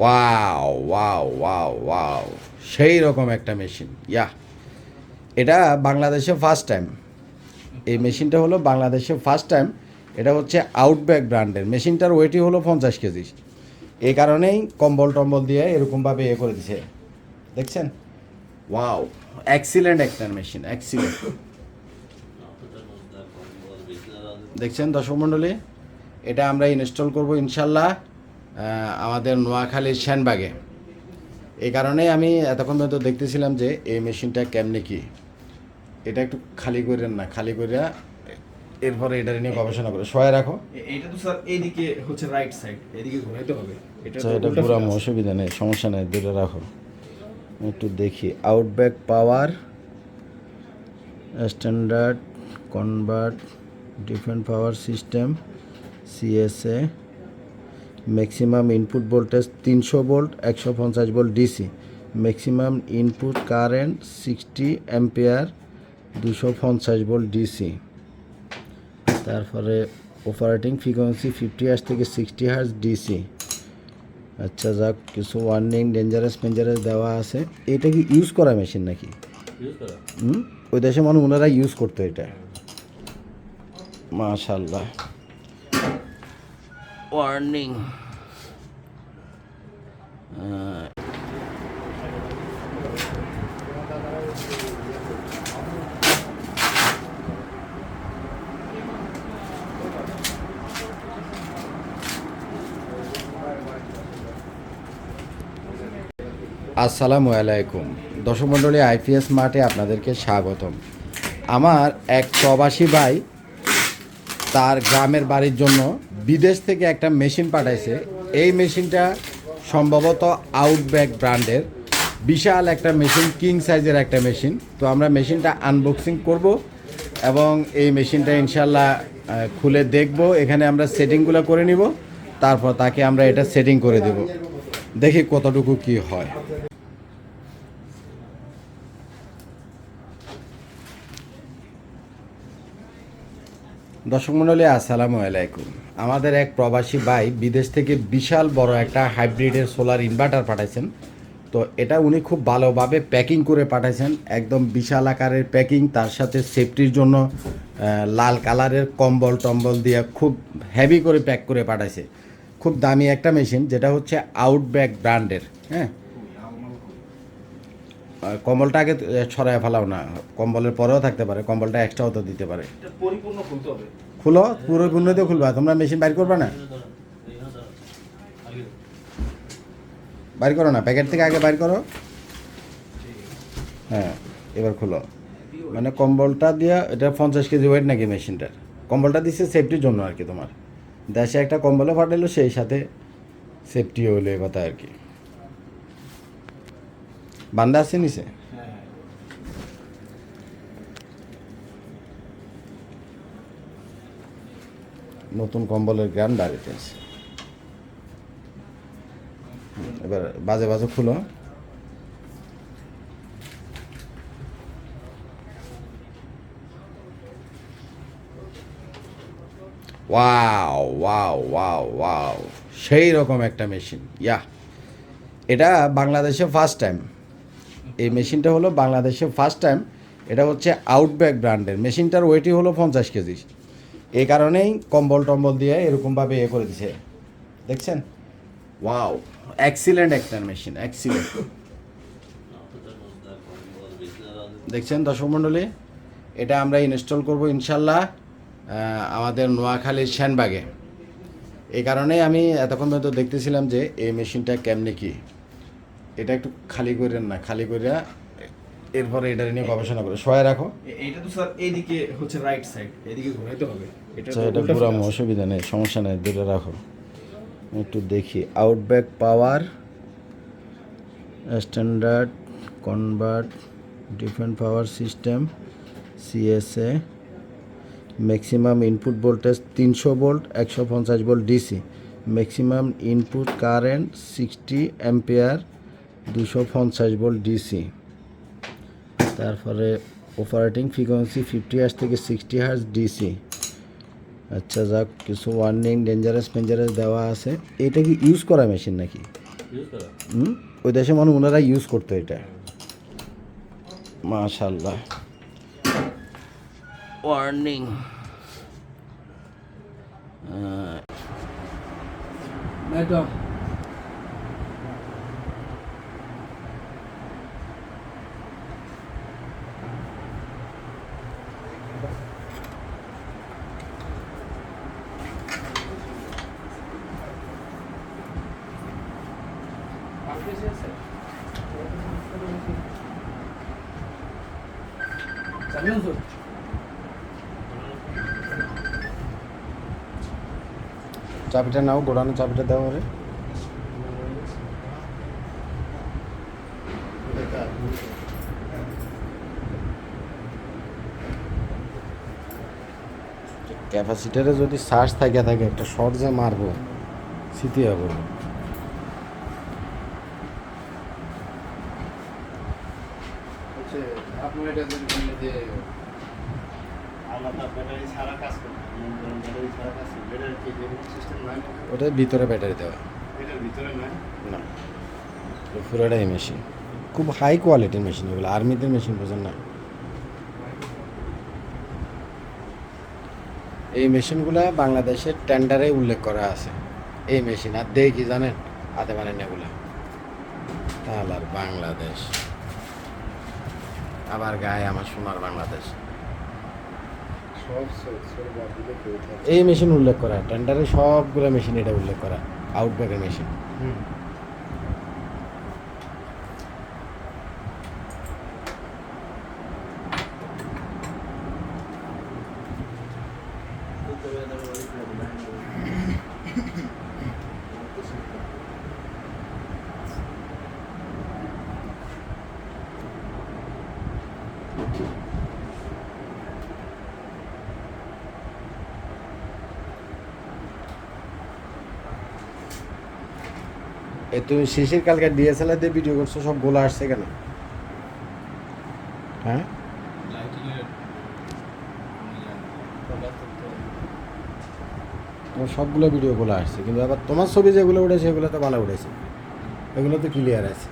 Wow wow wow wow সেই রকম একটা মেশিন ইয়া এটা বাংলাদেশে ফার্স্ট টাইম এই মেশিনটা হলো বাংলাদেশে ফার্স্ট টাইম এটা হচ্ছে আউটব্যাক ব্র্যান্ডের মেশিনটার ওয়েটই হলো পঞ্চাশ কেজি। এই কারণেই কম্বল টম্বল দিয়ে এরকমভাবে ইয়ে করে দিছে। দেখছেন? ওয়াও এক্সিলেন্ট একটা মেশিন এক্সিলেন্ট দেখছেন দর্শক মণ্ডলী? এটা আমরা ইনস্টল করব ইনশাল্লাহ। আমাদের নোয়াখালীর শ্যানবাগে এই কারণেই আমি এতক্ষণ পর্যন্ত দেখতেছিলাম যে এই মেশিনটা কেমনে কি। এটা একটু খালি করেন না খালি করে এরপরে এটা নিয়ে গবেষণা করে। সবাই রাখো। এ- এইটা তো স্যার এইদিকে হচ্ছে রাইট সাইড এদিকে ঘোরাইতে হবে। এটা আচ্ছা এটা অসুবিধা নেই সমস্যা নেই দূরে রাখো। একটু দেখি Outback power standard convert different power system CSA maximum input voltage তিনশো ভোল্ট একশো পঞ্চাশ volt DC. Maximum input current sixty ampere দুশো পঞ্চাশ ভোল্ট ডিসি। তারপরে অপারেটিং ফ্রিকোয়েন্সি ফিফটি হার্স থেকে সিক্সটি হার্স ডিসি। আচ্ছা যাক কিছু ওয়ার্নিং ডেঞ্জারাস পেঞ্জারাস দেওয়া আছে। এটা কি ইউজ করা মেশিন নাকি? হুম? ওই দেশে মানুষ ওনারা ইউজ করতো এটা। মাশাল্লাহ ওয়ার্নিং আসসালামু আলাইকুম। দর্শক মণ্ডলী আইপিএস মাঠে আপনাদেরকে স্বাগতম। আমার এক প্রবাসী ভাই তার গ্রামের বাড়ির জন্য বিদেশ থেকে একটা মেশিন পাঠাইছে। এই মেশিনটা সম্ভবত আউটব্যাক ব্র্যান্ডের। বিশাল একটা মেশিন কিং সাইজের একটা মেশিন। তো আমরা মেশিনটা আনবক্সিং করব এবং এই মেশিনটা ইনশাল্লাহ খুলে দেখব। এখানে আমরা সেটিংগুলো করে নিব। তারপর তাকে আমরা এটা সেটিং করে দেব। দেখি কতটুকু কি হয়। দর্শক মণ্ডলী, আসসালামু আলাইকুম। আমাদের এক প্রবাসী ভাই বিদেশ থেকে বিশাল বড় একটা হাইব্রিডের সোলার ইনভার্টার পাঠাইছেন। তো এটা উনি খুব ভালোভাবে প্যাকিং করে পাঠাইছেন। একদম বিশাল আকারের প্যাকিং, তার সাথে সেফটির জন্য লাল কালারের কম্বল টম্বল দিয়ে খুব হেভি করে প্যাক করে পাঠাইছে। খুব দামি একটা মেশিন, যেটা হচ্ছে আউটব্যাক ব্র্যান্ডের হ্যাঁ? কম্বলটা আগে ছড়ায় ফেলাও না। কম্বলের পরেও থাকতে পারে কম্বলটা এক্সট্রাও তো দিতে পারে। পরিপূর্ণ খুলতে হবে। খুলো পুরো পূর্ণতে খুলবা তোমরা মেশিন বাইর করবে না? বাইর করো না প্যাকেট থেকে আগে বাইর করো। হ্যাঁ এবার খুলো। মানে কম্বলটা দিয়ে এটা পঞ্চাশ কেজি ওয়েট নাকি মেশিনটার? কম্বলটা দিচ্ছে সেফটির জন্য আর কি তোমার। দেশে একটা কম্বলও ফাটাইলো সেই সাথে সেফটি হইল এ কথা আর কি। বান্দা আছে হ্যাঁ নতুন কম্বলের গ্রাম বাড়িতে আছে। এবার বাজে বাজে খুলো ওয়াও ওয়াও ওয়াও ওয়াও। সেই রকম একটা মেশিন ইয়া এটা বাংলাদেশে ফার্স্ট টাইম এই মেশিনটা হলো বাংলাদেশে ফার্স্ট টাইম এটা হচ্ছে আউটব্যাক ব্র্যান্ডের মেশিনটার ওয়েটই হলো পঞ্চাশ কেজি। এই কারণেই কম্বল টম্বল দিয়ে এরকমভাবে ইয়ে করে দিছে। দেখছেন? ওয়াও এক্সিলেন্ট একটা মেশিন এক্সিলেন্ট দেখছেন দর্শক মণ্ডলী? এটা আমরা ইনস্টল করব ইনশাল্লাহ আমাদের নোয়াখালীর শ্যানবাগে এই কারণেই আমি এতক্ষণ পর্যন্ত দেখতেছিলাম যে এই মেশিনটা কেমনে কি। এটা একটু খালি করেন না খালি করে এরপরে এটা নিয়ে গবেষণা করে। সবাই রাখো। এ- এইটা তো স্যার এইদিকে হচ্ছে রাইট সাইড এদিকে ঘোরাইতে হবে। এটা আচ্ছা এটা অসুবিধা নেই সমস্যা নেই দুটো রাখো। একটু দেখি Outback power standard convert different power system CSA maximum input voltage তিনশো ভোল্ট একশো পঞ্চাশ volt DC maximum input current sixty ampere দুশো পঞ্চাশ ভোল্ট ডিসি। তারপরে অপারেটিং ফ্রিকোয়েন্সি ফিফটি হার্স থেকে সিক্সটি হার্স ডিসি। আচ্ছা যাক কিছু ওয়ার্নিং ডেঞ্জারাস পেঞ্জারাস দেওয়া আছে। এটা কি ইউজ করা মেশিন নাকি? হুম? ওই দেশে মানে ওনারা ইউজ করতো এটা। মাশাল্লাহ ওয়ার্নিং ম্যাডাম চাবিটা নাও গোড়ানো চাবিটা দাও রে ক্যাপাসিটারে যদি শ্বাস থাকে থাকে, একটা শর্ট যে মারবো স্মৃতি হবে হচ্ছে আপনার এটা যদি বললে যে আলাদা ব্যাটারি ছাড়া কাজ করে মনে করেন ব্যাটারি ছাড়া কাজ করে ব্যাটারি নাই ওটার ভিতরে ব্যাটারি দেওয়া। না। পুরোটাই মেশিন খুব হাই কোয়ালিটির মেশিন এগুলো আর্মিদের মেশিন বোঝেন না। এই মেশিনগুলো বাংলাদেশের টেন্ডারে উল্লেখ করা আছে। এই মেশিন আর কি জানেন? হাতে বানেন এগুলো। তাহলে আর বাংলাদেশ। আবার গায়ে আমার সোনার বাংলাদেশ। এই মেশিন উল্লেখ করা টেন্ডারে সবগুলো মেশিন এটা উল্লেখ করা আউটব্যাকের মেশিন হুম এ তুমি শিশির কালকে ডিএসএলআর দিয়ে ভিডিও করছ, সব গোলা আসছে কেন? হ্যাঁ? সবগুলো ভিডিও গোলা আসছে, কিন্তু আবার তোমার ছবি যেগুলো উঠেছে, সেগুলো তো ভালো উঠেছে। এগুলো তো ক্লিয়ার আছে।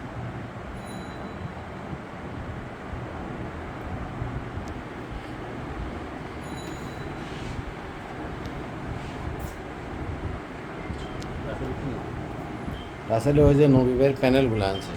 আসলে ওই যে নবীবের প্যানেলগুলো আনছে।